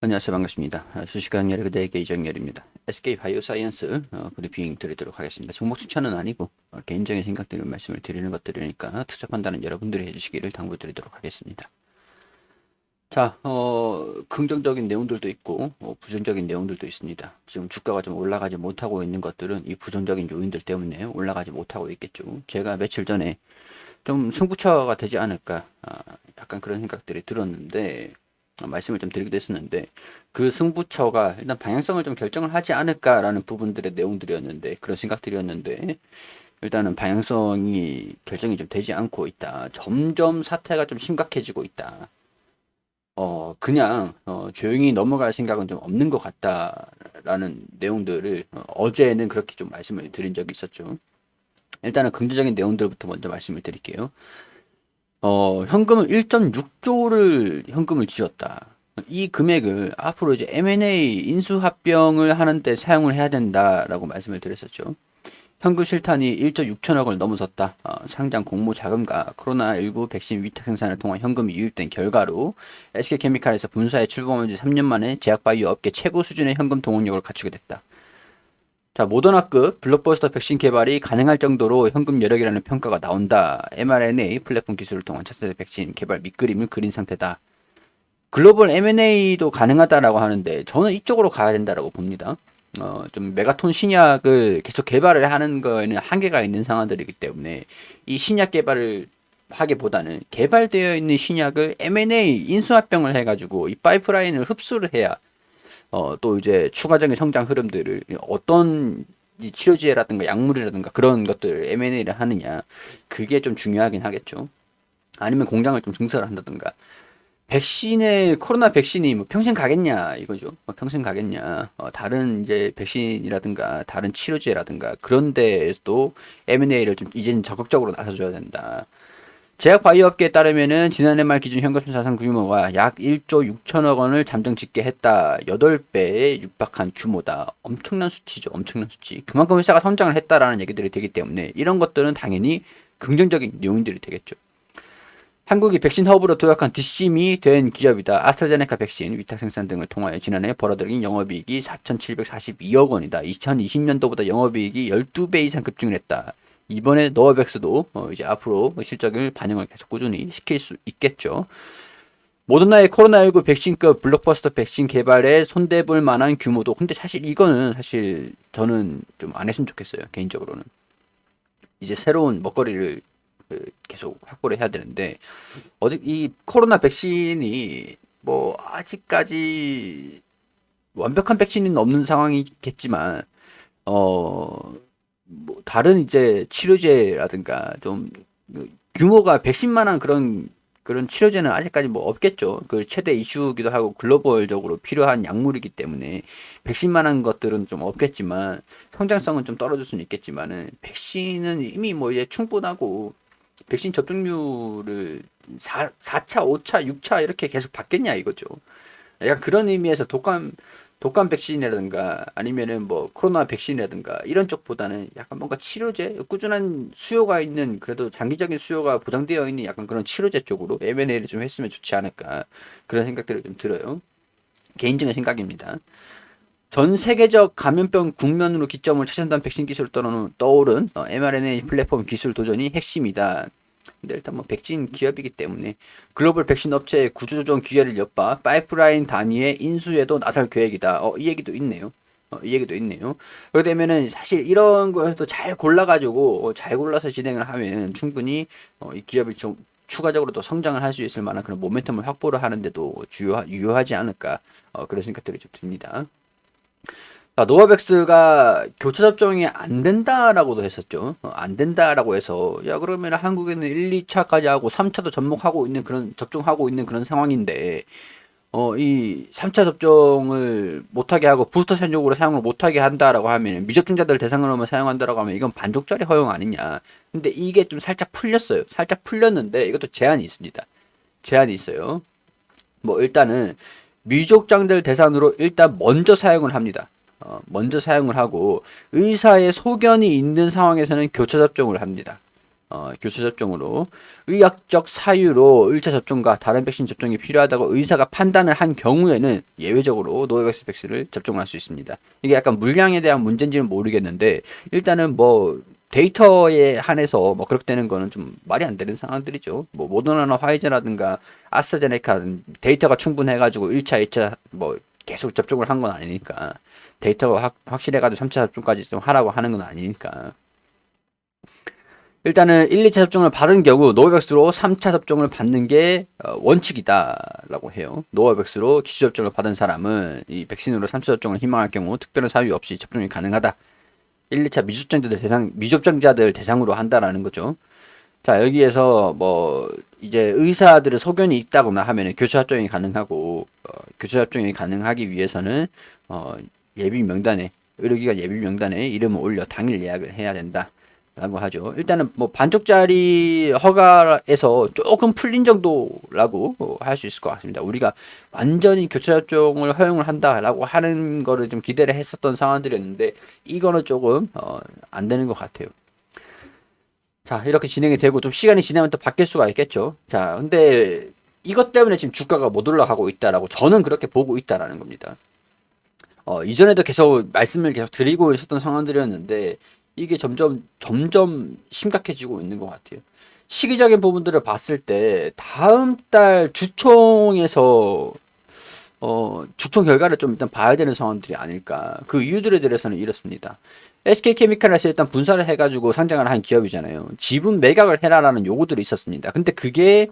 안녕하세요. 반갑습니다. 아, 실시간 열의 그대에게 이정열입니다. SK 바이오사이언스 어, 브리핑 드리도록 하겠습니다. 종목 추천은 아니고 어, 개인적인 생각들을 말씀을 드리는 것들이니까 투자 판단은 여러분들이 해주시기를 당부드리도록 하겠습니다. 자, 어, 긍정적인 내용들도 있고 어, 부정적인 내용들도 있습니다. 지금 주가가 좀 올라가지 못하고 있는 것들은 이 부정적인 요인들 때문에 올라가지 못하고 있겠죠. 제가 며칠 전에 좀 승부처가 되지 않을까 아, 약간 그런 생각들이 들었는데 말씀을 좀 드리기도 했었는데 그 승부처가 일단 방향성을 좀 결정을 하지 않을까라는 부분들의 내용들이었는데 그런 생각들이었는데 일단은 방향성이 결정이 좀 되지 않고 있다. 점점 사태가 좀 심각해지고 있다. 어 그냥 어, 조용히 넘어갈 생각은 좀 없는 것 같다라는 내용들을 어, 어제는 그렇게 좀 말씀을 드린 적이 있었죠. 일단은 긍정적인 내용들부터 먼저 말씀을 드릴게요. 어, 현금을 1.6조를 현금을 쥐었다. 이 금액을 앞으로 이제 M&A 인수 합병을 하는데 사용을 해야 된다라고 말씀을 드렸었죠. 현금 실탄이 1조 6천억을 넘어섰다. 어, 상장 공모 자금과 코로나19 백신 위탁 생산을 통한 현금이 유입된 결과로 SK케미칼에서 분사에 출범한 지 3년 만에 제약바이오 업계 최고 수준의 현금 동원력을 갖추게 됐다. 자, 모더나급 블록버스터 백신 개발이 가능할 정도로 현금 여력이라는 평가가 나온다. mRNA 플랫폼 기술을 통한 차세대 백신 개발 밑그림을 그린 상태다. 글로벌 M&A도 가능하다라고 하는데 저는 이쪽으로 가야 된다라고 봅니다. 어, 좀 메가톤 신약을 계속 개발을 하는 거에는 한계가 있는 상황들이기 때문에 이 신약 개발을 하기보다는 개발되어 있는 신약을 M&A 인수합병을 해가지고 이 파이프라인을 흡수를 해야 어, 또 이제 추가적인 성장 흐름들을 어떤 이 치료제라든가 약물이라든가 그런 것들 M&A를 하느냐 그게 좀 중요하긴 하겠죠. 아니면 공장을 좀 증설을 한다든가 백신의 코로나 백신이 뭐 평생 가겠냐 이거죠. 뭐 평생 가겠냐. 어, 다른 이제 백신이라든가 다른 치료제라든가 그런 데에서도 M&A를 좀 이제는 적극적으로 나서줘야 된다. 제약 바이오 업계에 따르면은 지난해 말 기준 현금 자산 규모가 약 1조 6천억 원을 잠정 짓게 했다. 8배에 육박한 규모다. 엄청난 수치죠. 엄청난 수치. 그만큼 회사가 성장을 했다라는 얘기들이 되기 때문에 이런 것들은 당연히 긍정적인 요인들이 되겠죠. 한국이 백신 허브로 도약한 뒷심이 된 기업이다. 아스트라제네카 백신 위탁 생산 등을 통하여 지난해 벌어들인 영업이익이 4,742억 원이다. 2020년도보다 영업이익이 12배 이상 급증을 했다. 이번에 노어백스도 어 이제 앞으로 실적을 반영을 계속 꾸준히 시킬 수 있겠죠. 모더나의 코로나19 백신급 블록버스터 백신 개발에 손대볼 만한 규모도 근데 사실 이거는 사실 저는 좀 안 했으면 좋겠어요 개인적으로는 이제 새로운 먹거리를 그 계속 확보를 해야 되는데 어디 이 코로나 백신이 뭐 아직까지 완벽한 백신은 없는 상황이겠지만 어 뭐 다른 이제 치료제라든가 좀 규모가 백신만한 그런 그런 치료제는 아직까지 뭐 없겠죠. 그 최대 이슈기도 하고 글로벌적으로 필요한 약물이기 때문에 백신만한 것들은 좀 없겠지만 성장성은 좀 떨어질 수는 있겠지만은 백신은 이미 뭐 이제 충분하고 백신 접종률을 4, 4차, 5차, 6차 이렇게 계속 받겠냐 이거죠. 약간 그런 의미에서 독감 독감 백신이라든가 아니면은 뭐 코로나 백신이라든가 이런 쪽보다는 약간 뭔가 치료제 꾸준한 수요가 있는 그래도 장기적인 수요가 보장되어 있는 약간 그런 치료제 쪽으로 M&A를 좀 했으면 좋지 않을까 그런 생각들을 좀 들어요. 개인적인 생각입니다. 전 세계적 감염병 국면으로 기점을 최첨단 백신 기술을 떠오른 mRNA 플랫폼 기술 도전이 핵심이다. 근데 일단 뭐 백신 기업이기 때문에 글로벌 백신 업체의 구조조정 기회를 엿봐 파이프라인 단위의 인수에도 나설 계획이다. 어, 이 얘기도 있네요. 어, 이 얘기도 있네요. 그렇게 되면은 사실 이런 거에서도 잘 골라가지고 어, 잘 골라서 진행을 하면 충분히 어, 이 기업이 좀 추가적으로 또 성장을 할 수 있을 만한 그런 모멘텀을 확보를 하는데도 주요, 유효하지 않을까 어, 그런 생각들이 좀 듭니다. 자, 노바백스가 교차 접종이 안 된다라고도 했었죠. 어, 안 된다라고 해서 야 그러면 한국에는 1, 2차까지 하고 3차도 접목하고 있는 그런 접종하고 있는 그런 상황인데 어, 이 3차 접종을 못하게 하고 부스터 전용으로 사용을 못하게 한다라고 하면 미접종자들 대상으로만 사용한다라고 하면 이건 반족짜리 허용 아니냐. 근데 이게 좀 살짝 풀렸어요. 살짝 풀렸는데 이것도 제한이 있습니다. 제한이 있어요. 뭐 일단은 미족장들 대상으로 일단 먼저 사용을 합니다. 어, 먼저 사용을 하고 의사의 소견이 있는 상황에서는 교차 접종을 합니다. 어, 교차 접종으로 의학적 사유로 1차 접종과 다른 백신 접종이 필요하다고 의사가 판단을 한 경우에는 예외적으로 노바백스 백신을 접종할 수 있습니다. 이게 약간 물량에 대한 문제인지는 모르겠는데 일단은 뭐 데이터에 한해서 뭐 그렇게 되는 거는 좀 말이 안 되는 상황들이죠. 뭐 모더나나 화이자라든가 아스트라제네카 데이터가 충분해가지고 1차, 2차 뭐 계속 접종을 한 건 아니니까 데이터가 확, 확실해가지고 3차 접종까지 좀 하라고 하는 건 아니니까 일단은 1, 2차 접종을 받은 경우 노바백스로 3차 접종을 받는 게 어, 원칙이다라고 해요. 노바백스로 기초 접종을 받은 사람은 이 백신으로 3차 접종을 희망할 경우 특별한 사유 없이 접종이 가능하다. 1, 2차 미접종자들 대상 미접종자들 대상으로 한다라는 거죠. 자 여기에서 뭐 이제 의사들의 소견이 있다거나 하면은 교차 접종이 가능하고 어, 교차 접종이 가능하기 위해서는 어, 예비 명단에 의료기관 예비 명단에 이름을 올려 당일 예약을 해야 된다. 라고 하죠. 일단은 뭐 반쪽짜리 허가에서 조금 풀린 정도라고 어, 할수 있을 것 같습니다. 우리가 완전히 교차 접종을 허용을 한다라고 하는 거를 좀 기대를 했었던 상황들이었는데 이거는 조금 어, 안 되는 것 같아요. 자 이렇게 진행이 되고 좀 시간이 지나면 또 바뀔 수가 있겠죠. 자 근데 이것 때문에 지금 주가가 못 올라가고 있다라고 저는 그렇게 보고 있다라는 겁니다. 어, 이전에도 계속 말씀을 계속 드리고 있었던 상황들이었는데 이게 점점 점점 심각해지고 있는 것 같아요. 시기적인 부분들을 봤을 때 다음 달 주총에서 어, 주총 결과를 좀 일단 봐야 되는 상황들이 아닐까. 그 이유들에 대해서는 이렇습니다. SK케미칼에서 일단 분사를 해가지고 상장을 한 기업이잖아요. 지분 매각을 해라라는 요구들이 있었습니다. 근데 그게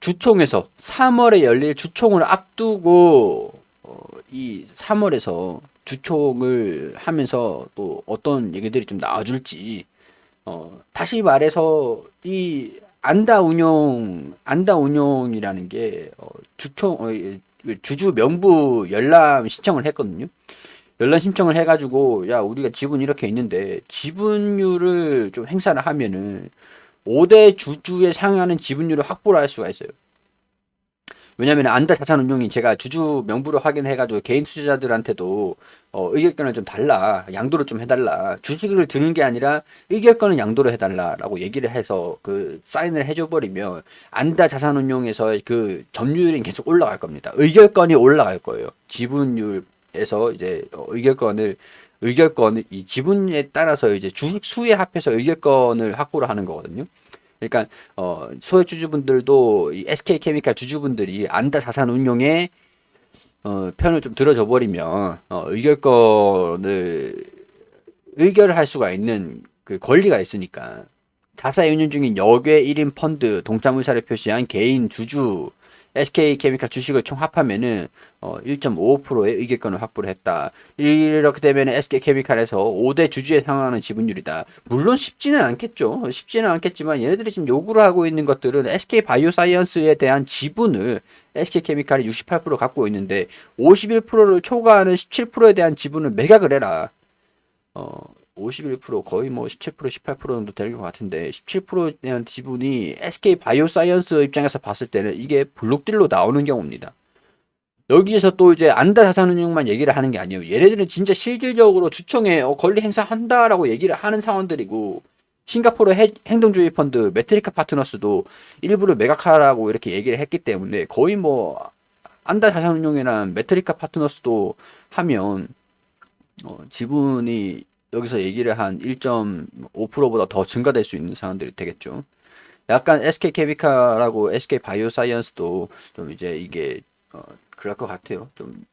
주총에서 3월에 열릴 주총을 앞두고 어, 이 3월에서 주총을 하면서 또 어떤 얘기들이 좀 나와줄지 어, 다시 말해서 이 안다 운용 안다 운용이라는 게 어, 주총 어, 주주 명부 열람 신청을 했거든요. 열람 신청을 해가지고 야 우리가 지분 이렇게 있는데 지분율을 좀 행사를 하면은 5대 주주에 상하는 지분율을 확보를 할 수가 있어요. 왜냐면 안다 자산운용이 제가 주주 명부를 확인해가지고 개인 투자자들한테도 어, 의결권을 좀 달라 양도를 좀 해달라 주식을 드는 게 아니라 의결권은 양도를 해달라라고 얘기를 해서 그 사인을 해줘버리면 안다 자산운용에서 그 점유율이 계속 올라갈 겁니다 의결권이 올라갈 거예요 지분율 에서 이제 어, 의결권을 의결권 이 지분에 따라서 이제 주식 수에 합해서 의결권을 확보를 하는 거거든요. 그러니까 어 소액 주주분들도 이 SK 케미칼 주주분들이 안다 자산 운용에 어 편을 좀 들어줘 버리면 어 의결권을 의결할 수가 있는 그 권리가 있으니까 자사에 운용 중인 역외 1인 펀드 동참 의사를 표시한 개인 주주 SK케미칼 주식을 총 합하면은 어 1.55%의 의결권을 확보를 했다. 이렇게 되면 SK케미칼에서 5대 주주에 상응하는 지분율이다. 물론 쉽지는 않겠죠. 쉽지는 않겠지만 얘네들이 지금 요구를 하고 있는 것들은 SK 바이오사이언스에 대한 지분을 SK케미칼이 68% 갖고 있는데 51%를 초과하는 17%에 대한 지분을 매각을 해라. 어, 51% 거의 뭐 17% 18% 정도 될 것 같은데 17%에 대한 지분이 SK 바이오사이언스 입장에서 봤을 때는 이게 블록딜로 나오는 경우입니다. 여기에서 또 이제 안다 자산운용만 얘기를 하는 게 아니에요. 얘네들은 진짜 실질적으로 주총에 어, 권리 행사한다라고 얘기를 하는 상황들이고 싱가포르 해, 행동주의 펀드 메트리카 파트너스도 일부를 매각하라고 이렇게 얘기를 했기 때문에 거의 뭐 안다 자산운용이나 메트리카 파트너스도 하면 어, 지분이 여기서 얘기를 한 1.5%보다 더 증가될 수 있는 상황들이 되겠죠. 약간 SK 케미칼하고 SK 바이오사이언스도 좀 이제 이게 어, 그럴 것 같아요. 좀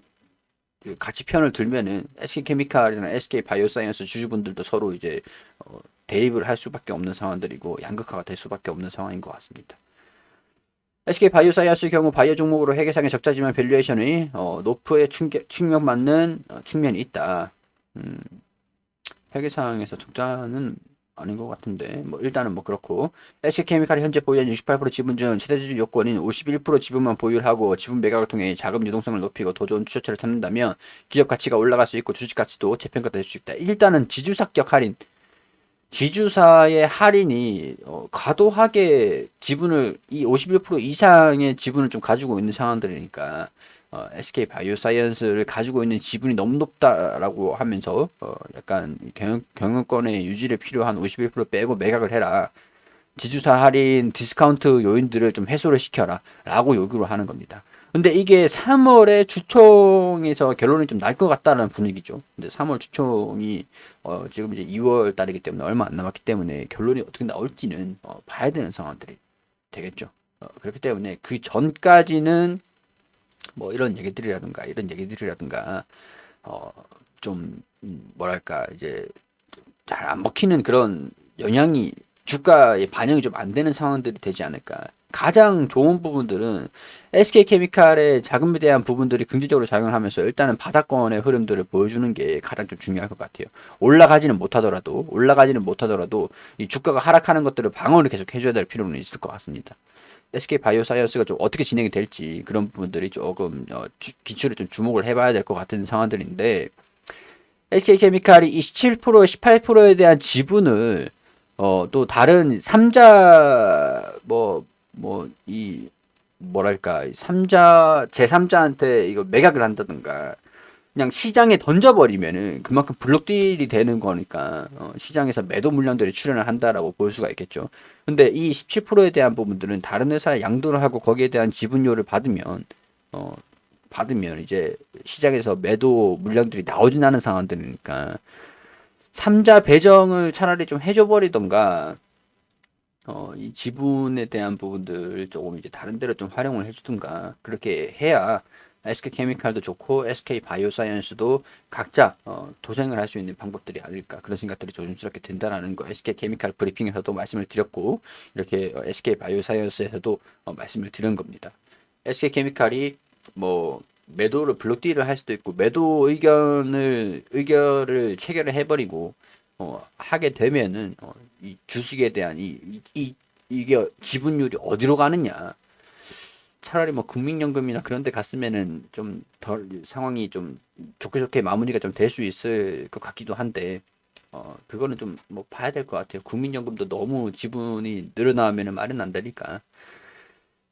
같이 편을 들면은 SK 케미칼이나 SK 바이오사이언스 주주분들도 서로 이제 어, 대립을 할 수밖에 없는 상황들이고 양극화가 될 수밖에 없는 상황인 것 같습니다. SK 바이오사이언스의 경우 바이오 종목으로 회계상의 적자지만 밸류에이션이 어, 노프에 충격, 충격받는 어, 측면이 있다. 음, 회계상에서 적자는 아닌 것 같은데 뭐 일단은 뭐 그렇고 SK케미칼이 현재 보유한 68% 지분 중 최대주주 요건인 51% 지분만 보유를 하고 지분 매각을 통해 자금 유동성을 높이고 더 좋은 투자처를 찾는다면 기업 가치가 올라갈 수 있고 주식 가치도 재평가될 수 있다. 일단은 지주사격 할인 지주사의 할인이 어, 과도하게 지분을 이 51% 이상의 지분을 좀 가지고 있는 상황들이니까 어, SK 바이오사이언스를 가지고 있는 지분이 너무 높다라고 하면서 어, 약간 경영, 경영권의 유지를 필요한 51% 빼고 매각을 해라. 지주사 할인 디스카운트 요인들을 좀 해소를 시켜라 라고 요구를 하는 겁니다. 근데 이게 3월에 주총에서 결론이 좀 날 것 같다는 분위기죠. 근데 3월 주총이 어 지금 이제 2월 달이기 때문에 얼마 안 남았기 때문에 결론이 어떻게 나올지는 어 봐야 되는 상황들이 되겠죠. 어 그렇기 때문에 그 전까지는 뭐 이런 얘기들이라든가 이런 얘기들이라든가 어좀 음, 뭐랄까 이제 잘 안 먹히는 그런 영향이 주가에 반영이 좀 안 되는 상황들이 되지 않을까. 가장 좋은 부분들은 SK 케미칼의 자금에 대한 부분들이 긍정적으로 작용을 하면서 일단은 바닥권의 흐름들을 보여주는 게 가장 좀 중요할 것 같아요. 올라가지는 못하더라도 올라가지는 못하더라도 이 주가가 하락하는 것들을 방어를 계속 해줘야 될 필요는 있을 것 같습니다. SK 바이오사이언스가 좀 어떻게 진행이 될지 그런 부분들이 조금 어, 주, 기출을 좀 주목을 해봐야 될 것 같은 상황들인데 SK 케미칼이 27% 18%에 대한 지분을 어, 또 다른 삼자 뭐 뭐 이 뭐랄까 삼자 제3자한테 이거 매각을 한다든가 그냥 시장에 던져버리면은 그만큼 블록딜이 되는 거니까 어, 시장에서 매도 물량들이 출현을 한다라고 볼 수가 있겠죠. 근데 이 17%에 대한 부분들은 다른 회사에 양도를 하고 거기에 대한 지분료를 받으면 어 받으면 이제 시장에서 매도 물량들이 나오진 않은 상황들이니까 삼자 배정을 차라리 좀 해줘 버리던가 어, 이 지분에 대한 부분들 조금 이제 다른 데로 좀 활용을 해주든가 그렇게 해야 SK 케미칼도 좋고 SK 바이오사이언스도 각자 어, 도생을 할 수 있는 방법들이 아닐까 그런 생각들이 조심스럽게 든다라는 거 SK 케미칼 브리핑에서도 말씀을 드렸고 이렇게 어, SK 바이오사이언스에서도 어, 말씀을 드린 겁니다. SK 케미칼이 뭐 매도를 블록딜을 할 수도 있고 매도 의견을 의결을 체결을 해버리고 어, 하게 되면은 어, 이 주식에 대한 이, 이, 이 이게 지분율이 어디로 가느냐 차라리 뭐 국민연금이나 그런 데 갔으면은 좀 덜 상황이 좀 좋게 좋게 마무리가 좀 될 수 있을 것 같기도 한데 어 그거는 좀 뭐 봐야 될 것 같아요 국민연금도 너무 지분이 늘어나면은 말은 안 되니까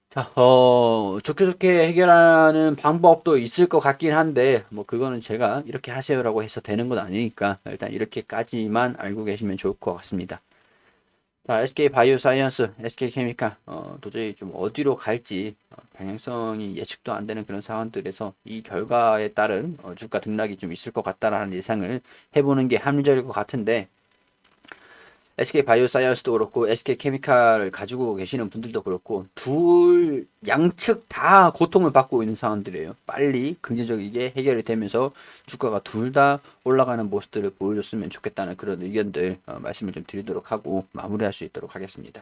자, 어, 좋게 좋게 해결하는 방법도 있을 것 같긴 한데, 뭐, 그거는 제가 이렇게 하세요라고 해서 되는 건 아니니까, 일단 이렇게까지만 알고 계시면 좋을 것 같습니다. 자, SK 바이오사이언스, SK 케미칼, 어, 도저히 좀 어디로 갈지, 어, 방향성이 예측도 안 되는 그런 상황들에서 이 결과에 따른 어, 주가 등락이 좀 있을 것 같다라는 예상을 해보는 게 합리적일 것 같은데, SK 바이오사이언스도 그렇고 SK 케미칼을 가지고 계시는 분들도 그렇고 둘 양측 다 고통을 받고 있는 상황들이에요. 빨리 긍정적이게 해결이 되면서 주가가 둘 다 올라가는 모습들을 보여줬으면 좋겠다는 그런 의견들 어, 말씀을 좀 드리도록 하고 마무리할 수 있도록 하겠습니다.